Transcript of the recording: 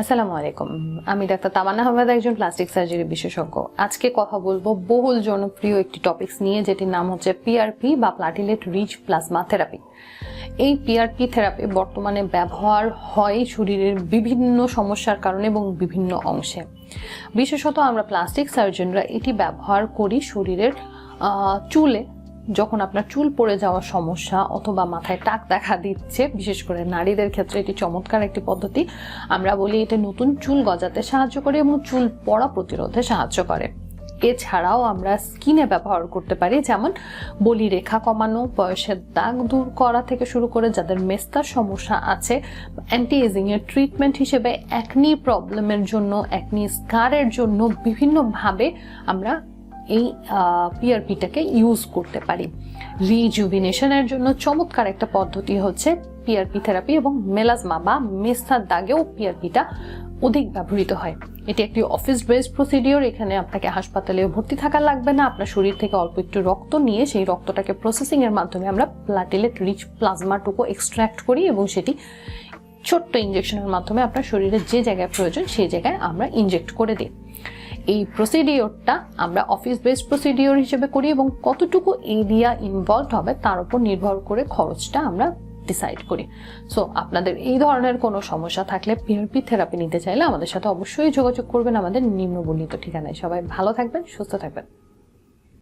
আসসালামু আলাইকুম। আমি ডাক্তার তামান্না আহমেদ একজন প্লাস্টিক সার্জারি বিশেষজ্ঞ। আজকে কথা বলব বহুল জনপ্রিয় একটি টপিকস নিয়ে, যেটির নাম হচ্ছে পিআরপি বা প্লাটিলেট রিচ প্লাজমা থেরাপি এই পিআরপি থেরাপি বর্তমানে ব্যবহার হয় শরীরের বিভিন্ন সমস্যার কারণে এবং বিভিন্ন অংশে। বিশেষত আমরা প্লাস্টিক সার্জনরা এটি ব্যবহার করি শরীরের চুলে। যখন আপনার চুল পড়ে যাওয়ার সমস্যা অথবা মাথায় টাক দেখা দিচ্ছে, বিশেষ করে নারীদের ক্ষেত্রে এটি চমৎকার একটি পদ্ধতি, আমরা বলি এটা নতুন চুল গজাতে সাহায্য করে এবং চুল পড়া প্রতিরোধে সাহায্য করে। এছাড়াও আমরা স্কিনে ব্যবহার করতে পারি, যেমন বলি রেখা কমানো, বয়সের দাগ দূর করা থেকে শুরু করে যাদের মেস্তার সমস্যা আছে অ্যান্টি এজিং এর ট্রিটমেন্ট হিসেবে একনি প্রবলেমের জন্য একনি স্কারের জন্য বিভিন্নভাবে আমরা এই পিআরপিটাকে ইউজ করতে পারি। রিজুভিনেশনের জন্য চমৎকার একটা পদ্ধতি হচ্ছে পিআরপি থেরাপি এবং মেলাজমা বা মেস্তার দাগেও পিআরপিটা অধিক ব্যবহৃত হয়। এটি একটি অফিস বেসড প্রসিডিওর এখানে আপনাকে হাসপাতালে ভর্তি থাকা লাগবে না। আপনার শরীর থেকে অল্প একটু রক্ত নিয়ে সেই রক্তটাকে প্রসেসিং এর মাধ্যমে আমরা প্লাটিলেট রিচ প্লাজমাটুকু এক্সট্র্যাক্ট করি এবং সেটি ছোট্ট ইঞ্জেকশনের মাধ্যমে আপনার শরীরে যে জায়গায় প্রয়োজন, সেই জায়গায় আমরা ইনজেক্ট করে দিই। এই প্রসিডিওরটা আমরা অফিস বেসড প্রসিডিওর হিসেবে করি এবং কতটুকু এরিয়া ইনভলভ হবে তার উপর নির্ভর করে খরচটা আমরা ডিসাইড করি। সো আপনাদের এই ধরনের কোনো সমস্যা থাকলে পিআরপি থেরাপি নিতে চাইলে আমাদের সাথে অবশ্যই যোগাযোগ করবেন আমাদের নিম্নবর্ণিত ঠিকানায়। সবাই ভালো থাকবেন, সুস্থ থাকবেন।